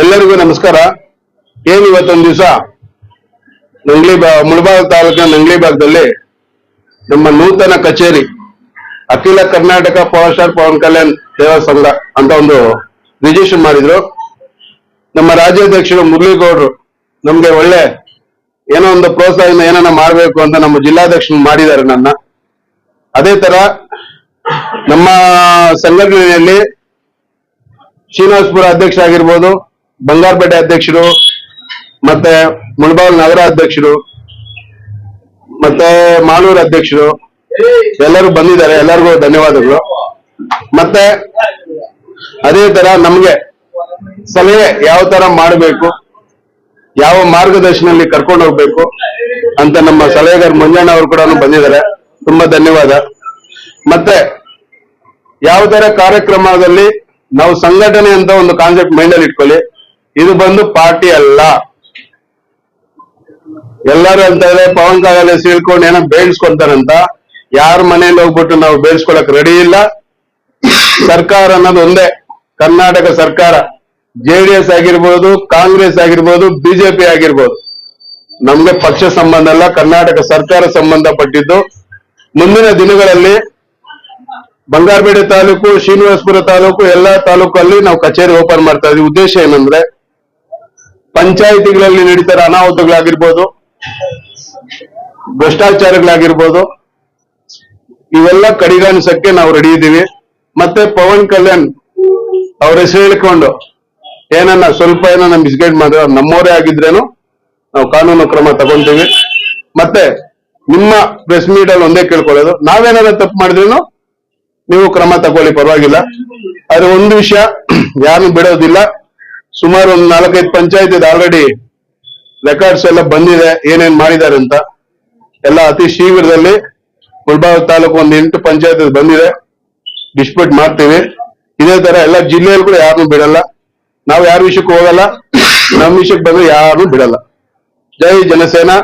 ಎಲ್ಲರಿಗೂ ನಮಸ್ಕಾರ. ಏನ್ ಇವತ್ತೊಂದು ದಿವಸ? ನಂಗ್ಲಿ ಮುಳಬಾಗ ತಾಲೂಕಿನ ನಂಗ್ಲಿ ಭಾಗದಲ್ಲಿ ನಮ್ಮ ನೂತನ ಕಚೇರಿ, ಅಖಿಲ ಕರ್ನಾಟಕ ಪವರ್ ಸ್ಟಾರ್ ಪವನ್ ಕಲ್ಯಾಣ್ ಸೇವಾ ಸಂಘ ಅಂತ ಒಂದು ರಿಜಿಸ್ಟರ್ ಮಾಡಿದ್ರು. ನಮ್ಮ ರಾಜ್ಯಾಧ್ಯಕ್ಷರು ಮುರಳೀಗೌಡರು ನಮ್ಗೆ ಒಳ್ಳೆ ಏನೋ ಒಂದು ಪ್ರೋತ್ಸಾಹದಿಂದ ಏನನ್ನ ಮಾಡ್ಬೇಕು ಅಂತ ನಮ್ಮ ಜಿಲ್ಲಾಧ್ಯಕ್ಷರು ಮಾಡಿದ್ದಾರೆ ನನ್ನ. ಅದೇ ತರ ನಮ್ಮ ಸಂಘಟನೆಯಲ್ಲಿ ಶ್ರೀನಿವಾಸ್ಪುರ ಅಧ್ಯಕ್ಷ ಆಗಿರ್ಬೋದು ಬಂಗಾರಪೇಟೆ ಅಧ್ಯಕ್ಷರು, ಮತ್ತೆ ಮುಳಬಾಲ್ ನಗರ ಅಧ್ಯಕ್ಷರು, ಮತ್ತೆ ಮಾಲೂರು ಅಧ್ಯಕ್ಷರು, ಎಲ್ಲರೂ ಬಂದಿದ್ದಾರೆ. ಎಲ್ಲರಿಗೂ ಧನ್ಯವಾದಗಳು. ಮತ್ತೆ ಅದೇ ತರ ನಮ್ಗೆ ಸಲಹೆ ಯಾವ ತರ ಮಾಡಬೇಕು, ಯಾವ ಮಾರ್ಗದರ್ಶನಲ್ಲಿ ಕರ್ಕೊಂಡು ಹೋಗ್ಬೇಕು ಅಂತ ನಮ್ಮ ಸಲಹೆಗಾರ ಮಂಜಣ್ಣ ಅವರು ಕೂಡ ಬಂದಿದ್ದಾರೆ. ತುಂಬಾ ಧನ್ಯವಾದ. ಮತ್ತೆ ಯಾವ ತರ ಕಾರ್ಯಕ್ರಮದಲ್ಲಿ ನಾವು ಸಂಘಟನೆ ಅಂತ ಒಂದು ಕಾನ್ಸೆಪ್ಟ್ ಮೈಂಡಲ್ಲಿ ಇಟ್ಕೊಳ್ಳಿ. ಇದು ಬಂದು ಪಾರ್ಟಿ ಅಲ್ಲ. ಎಲ್ಲರೂ ಅಂತ ಇದೆ ಪವನ್ ಕಲ್ಯಾಣ ಸೀಳ್ಕೊಂಡು ಏನೋ ಬೇಯಿಸ್ಕೊಂತಾರಂತ ಯಾರ ಮನೆಯಲ್ಲಿ ಹೋಗ್ಬಿಟ್ಟು ನಾವು ಬೇಯಿಸ್ಕೊಳಕ್ ರೆಡಿ ಇಲ್ಲ. ಸರ್ಕಾರ ಅನ್ನೋದು ಒಂದೇ. ಕರ್ನಾಟಕ ಸರ್ಕಾರ. ಜೆಡಿಎಸ್ ಆಗಿರ್ಬೋದು, ಕಾಂಗ್ರೆಸ್ ಆಗಿರ್ಬೋದು ಬಿಜೆಪಿ ಆಗಿರ್ಬೋದು. ನಮ್ಗೆ ಪಕ್ಷ ಸಂಬಂಧ ಅಲ್ಲ, ಕರ್ನಾಟಕ ಸರ್ಕಾರ ಸಂಬಂಧಪಟ್ಟಿದ್ದು. ಮುಂದಿನ ದಿನಗಳಲ್ಲಿ ಬಂಗಾರಪೇಟೆ ತಾಲೂಕು, ಶ್ರೀನಿವಾಸಪುರ ತಾಲೂಕು, ಎಲ್ಲಾ ತಾಲೂಕಲ್ಲಿ ನಾವು ಕಚೇರಿ ಓಪನ್ ಮಾಡ್ತಾ ಇದೀವಿ. ಉದ್ದೇಶ ಏನಂದ್ರೆ ಪಂಚಾಯಿತಿಗಳಲ್ಲಿ ನಡೀತಾರೆ ಅನಾಹುತಗಳಾಗಿರ್ಬೋದು, ಭ್ರಷ್ಟಾಚಾರಗಳಾಗಿರ್ಬೋದು, ಇವೆಲ್ಲ ಕಡಿಗಾಣಿಸಕ್ಕೆ ನಾವು ರೆಡಿ ಇದ್ದೀವಿ. ಮತ್ತೆ ಪವನ್ ಕಲ್ಯಾಣ್ ಅವ್ರ ಹೆಸರು ಹೇಳ್ಕೊಂಡು, ಏನನ್ನ ಸ್ವಲ್ಪ ಏನನ್ನ ಮಿಸ್ಗೈಡ್ ಮಾಡಿದ್ರೆ ನಮ್ಮವರೇ ಆಗಿದ್ರೇನು ನಾವು ಕಾನೂನು ಕ್ರಮ ತಗೊಂತೀವಿ. ಮತ್ತೆ ನಿಮ್ಮ ಪ್ರೆಸ್ ಮೀಟ್ ಅಲ್ಲಿ ಒಂದೇ ಕೇಳ್ಕೊಳ್ಳೋದು ನಾವೇನಾರ ತಪ್ಪು ಮಾಡಿದ್ರೇನು ನೀವು ಕ್ರಮ ತಗೊಳ್ಳಿ, ಪರವಾಗಿಲ್ಲ. ಆದ್ರೆ ಒಂದು ವಿಷಯ ಯಾರು ಬಿಡೋದಿಲ್ಲ. ಸುಮಾರು ಒಂದು ನಾಲ್ಕೈದು ಪಂಚಾಯತ್ ಆಲ್ರೆಡಿ ರೆಕಾರ್ಡ್ಸ್ ಎಲ್ಲ ಬಂದಿದೆ, ಏನೇನ್ ಮಾಡಿದ್ದಾರೆ ಅಂತ. ಎಲ್ಲ ಅತಿ ಶೀಘ್ರದಲ್ಲಿ ಮುಳಬಾಗ ತಾಲೂಕು ಒಂದು ಎಂಟು ಪಂಚಾಯತ್ ಬಂದಿದೆ ಡಿಸ್ಪ್ಯೂಟ್ ಮಾಡ್ತೀವಿ. ಇದೇ ತರ ಎಲ್ಲ ಜಿಲ್ಲೆಯಲ್ಲಿ ಕೂಡ ಯಾರನ್ನೂ ಬಿಡಲ್ಲ. ನಾವು ಯಾರ ವಿಷಯಕ್ಕೆ ಹೋಗಲ್ಲ ನಮ್ಮ ವಿಷಯಕ್ಕೆ ಬಂದ್ರೆ ಯಾರು ಬಿಡಲ್ಲ. ಜೈ ಜನಸೇನಾ!